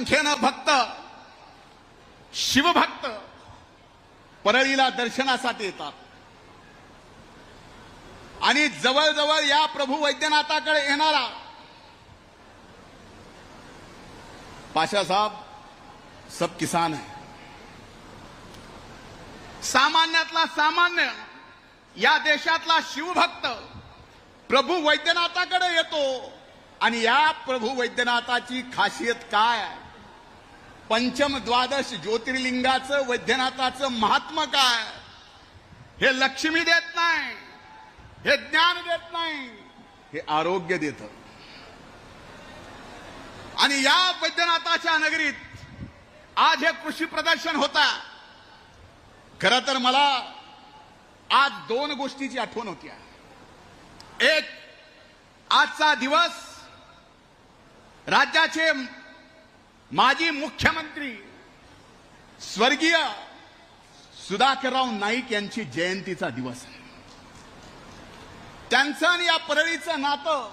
संख्येनं भक्त शिवभक्त परळीला दर्शनासाठी येतात. आणि जवळजवळ या प्रभू वैद्यनाथाकडे येणारा पाशा साहब सब किसान है. सामान्यातला सामान्य या देशातला शिवभक्त प्रभू वैद्यनाथाकडे येतो. आणि या प्रभू वैद्यनाथाची खासियत काय आहे? पंचम द्वादश ज्योतिर्लिंगाचं वैद्यनाथाचं महात्म काय? हे लक्ष्मी देत नाही हे ज्ञान देत नाही हे आरोग्य देत. आणि या वैद्यनाथाच्या नगरीत आज हे कृषी प्रदर्शन होता. खर तर मला आज दोन गोष्टीची आठवण होती. एक आजचा दिवस राज्याचे माजी मुख्यमंत्री स्वर्गीय सुधाकरराव नाईक यांची जयंतीचा दिवस आहे. त्यांचं आणि या परळीचं नातं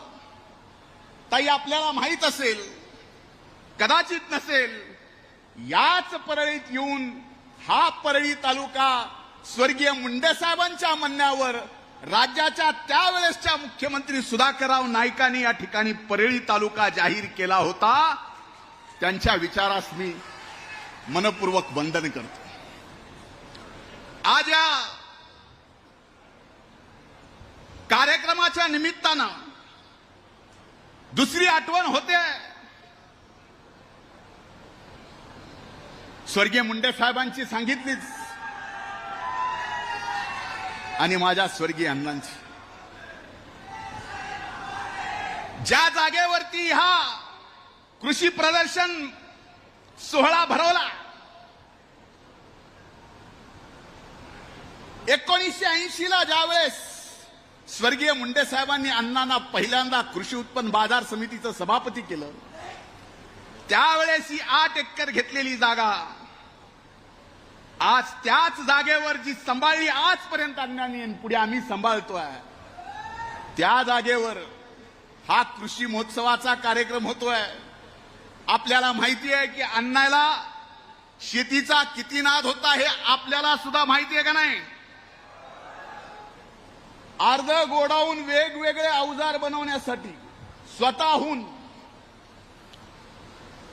ताई आपल्याला माहीत असेल कदाचित नसेल याच परळीत येऊन हा परळी तालुका स्वर्गीय मुंडेसाहेबांच्या म्हणण्यावर राज्याच्या त्यावेळेसच्या मुख्यमंत्री सुधाकरराव नाईकांनी या ठिकाणी परळी तालुका जाहीर केला होता. त्यांच्या विचारास मी मनपूर्वक वंदन करतो. आज या कार्यक्रमाच्या निमित्तानं दुसरी आठवण होते. स्वर्गीय मुंडे साहेबांची सांगितलीच. आणि माझ्या स्वर्गीय अण्णांची. ज्या जागेवरती हा कृषी प्रदर्शन सोहळा भरवला. एकोणीसशे ऐंशी ला ज्यावेळेस स्वर्गीय मुंडे साहेबांनी अण्णांना पहिल्यांदा कृषी उत्पन्न बाजार समितीचं सभापती केलं त्यावेळेस ही आठ एकर घेतलेली जागा आज त्याच जागेवर जी सांभाळली आजपर्यंत अण्णांनी पुढे आम्ही सांभाळतोय त्या जागेवर हा कृषी महोत्सवाचा कार्यक्रम होतोय. आपल्याला माहिती आहे की अण्णाला शेतीचा किती नाद होता हे आपल्याला सुद्धा माहिती आहे का नाही? अर्ध गोडाऊन वेगवेगळे अवजार बनवण्यासाठी स्वतःहून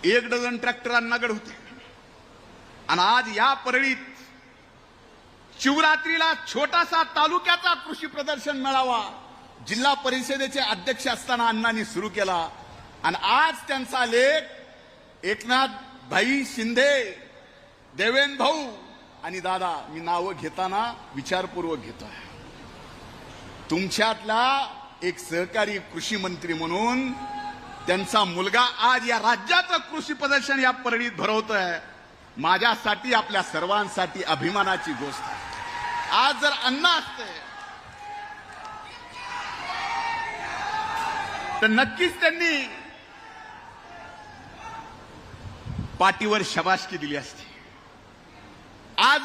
एक डझन ट्रॅक्टर अण्णाकडे होते. आणि आज या परळीत शिवरात्रीला छोटासा तालुक्याचा कृषी प्रदर्शन मेळावा जिल्हा परिषदेचे अध्यक्ष असताना अण्णांनी सुरू केला. आणि आज त्यांचा लेख एकनाथ भाई शिंदे देवेन भाऊ आणि दादा मी नावं घेताना विचारपूर्वक घेतोय तुमच्यातला एक सहकारी कृषी मंत्री म्हणून त्यांचा मुलगा आज या राज्याचं कृषी प्रदर्शन या परळीत भरवतोय. माझ्यासाठी आपल्या सर्वांसाठी अभिमानाची गोष्ट आहे. आज जर अन्न असते तर नक्कीच त्यांनी पाठीवर शबाशकी दिली असती. आज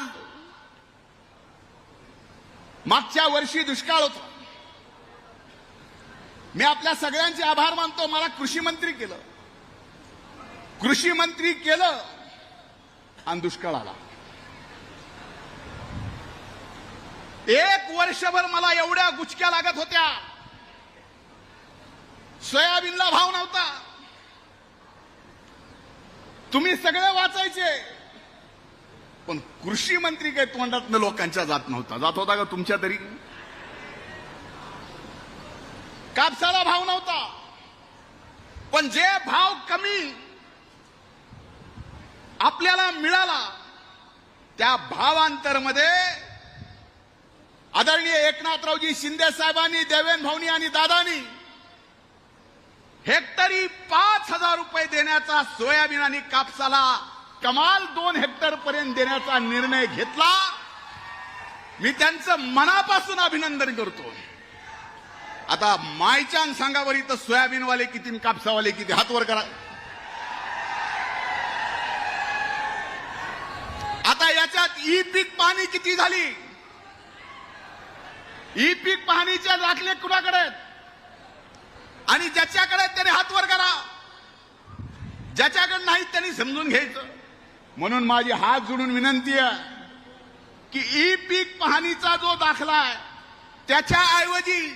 मागच्या वर्षी दुष्काळ होता. मी आपल्या सगळ्यांचे आभार मानतो. मला कृषी मंत्री केलं. कृषी मंत्री केलं आणि दुष्काळ आला. एक वर्षभर मला एवढ्या गुचक्या लागत होत्या. सोयाबीनला भाव नव्हता. तुम्ही सगळे वाचायचे. पण कृषी मंत्री काही तोंडात लोकांच्या जात नव्हता. जात होता का तुमच्या तरी? कापसाला भाव नव्हता. पण जे भाव कमी आपल्याला मिळाला त्या भावांतरमध्ये आदरणीय एकनाथरावजी शिंदे साहेबांनी देवेन भाऊनी आणि दादानी हेक्टरी पाच हजार रुपये देण्याचा सोयाबीन आणि कापसाला कमाल दोन हेक्टर पर्यंत देण्याचा निर्णय घेतला. मी त्यांचं मनापासून अभिनंदन करतो. आता मायच्यान सांगा बरं इथं सोयाबीनवाले किती कापसावाले किती? हात वर करा. आता याच्यात ई पीक पाहणी किती झाली? ई पीक पाहणीच्या दाखले कुणाकडे आहेत? आणि ज्याच्याकडे त्याने हात वर करा ज्याच्याकडे नाही त्यांनी समजून घ्यायचं. म्हणून माझी हात जोडून विनंती आहे की ई पीक पाहणीचा जो दाखला आहे त्याच्या ऐवजी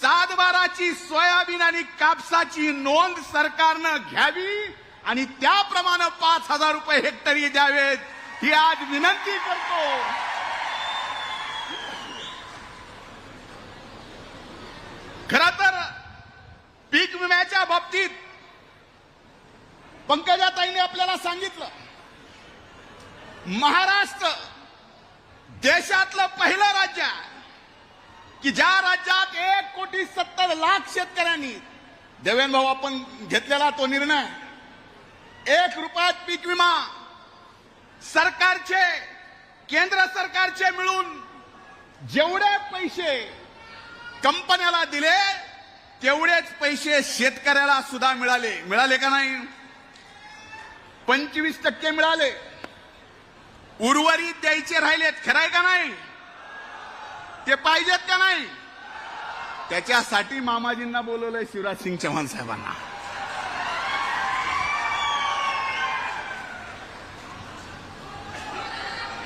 सात बाराची सोयाबीन आणि कापसाची नोंद सरकारनं घ्यावी आणि त्याप्रमाणे पाच हजार रुपये हेक्टरी द्यावेत ही आज विनंती करतो. खरं तर बाबतीत पंकजाताईने आपल्याला सांगितलं महाराष्ट्र देशातलं पहिलं राज्य आहे की ज्या राज्यात एक कोटी सत्तर लाख शेतकऱ्यांनी देवेंद्र भाऊ आपण घेतलेला तो निर्णय एक रुपयात पीक विमा सरकारचे केंद्र सरकारचे मिळून जेवढे पैसे कंपन्याला दिले तेवढेच पैसे शेतकऱ्याला सुद्धा मिळाले. मिळाले का नाही? पंचवीस टक्के मिळाले. उर्वरित द्यायचे राहिलेत. खराय का नाही? ते पाहिजेत का नाही? त्याच्यासाठी मामाजींना बोलवलंय शिवराज सिंग चौहान साहेबांना.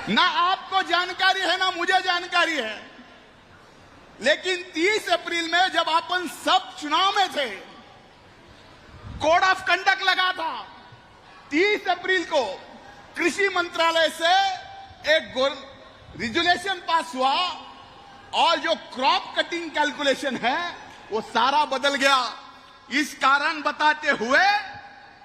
ना आपको जानकारी है ना मुझे जानकारी है. लेकिन 30 अप्रैल में जब अपन सब चुनाव में थे कोड ऑफ़ कंडक्ट लगा था 30 अप्रैल को कृषि मंत्रालय से एक रिजुलेशन पास हुआ और जो क्रॉप कटिंग कैलकुलेशन है, वो सारा बदल गया। इस कारण बताते हुए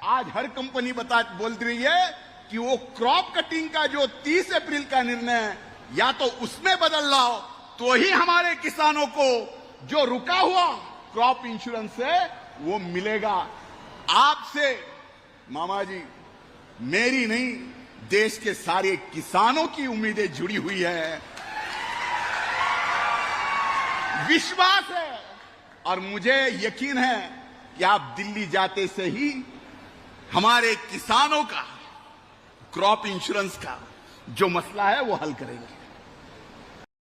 आज हर कंपनी बता बोल रही है कि वो क्रॉप कटिंग का जो 30 अप्रैल का निर्णय या तो उसमें बदल लाओ तो ही हमारे किसानों को जो रुका हुआ क्रॉप इंश्योरेंस है, वो मिलेगा। आपसे, मामा जी, मेरी नहीं, देश के सारे किसानों की उम्मीदें जुड़ी हुई है। विश्वास है और मुझे यकीन है कि आप दिल्ली जाते से ही हमारे किसानों का, क्रॉप इंश्योरेंस का जो मसला है, वो हल करेंगे।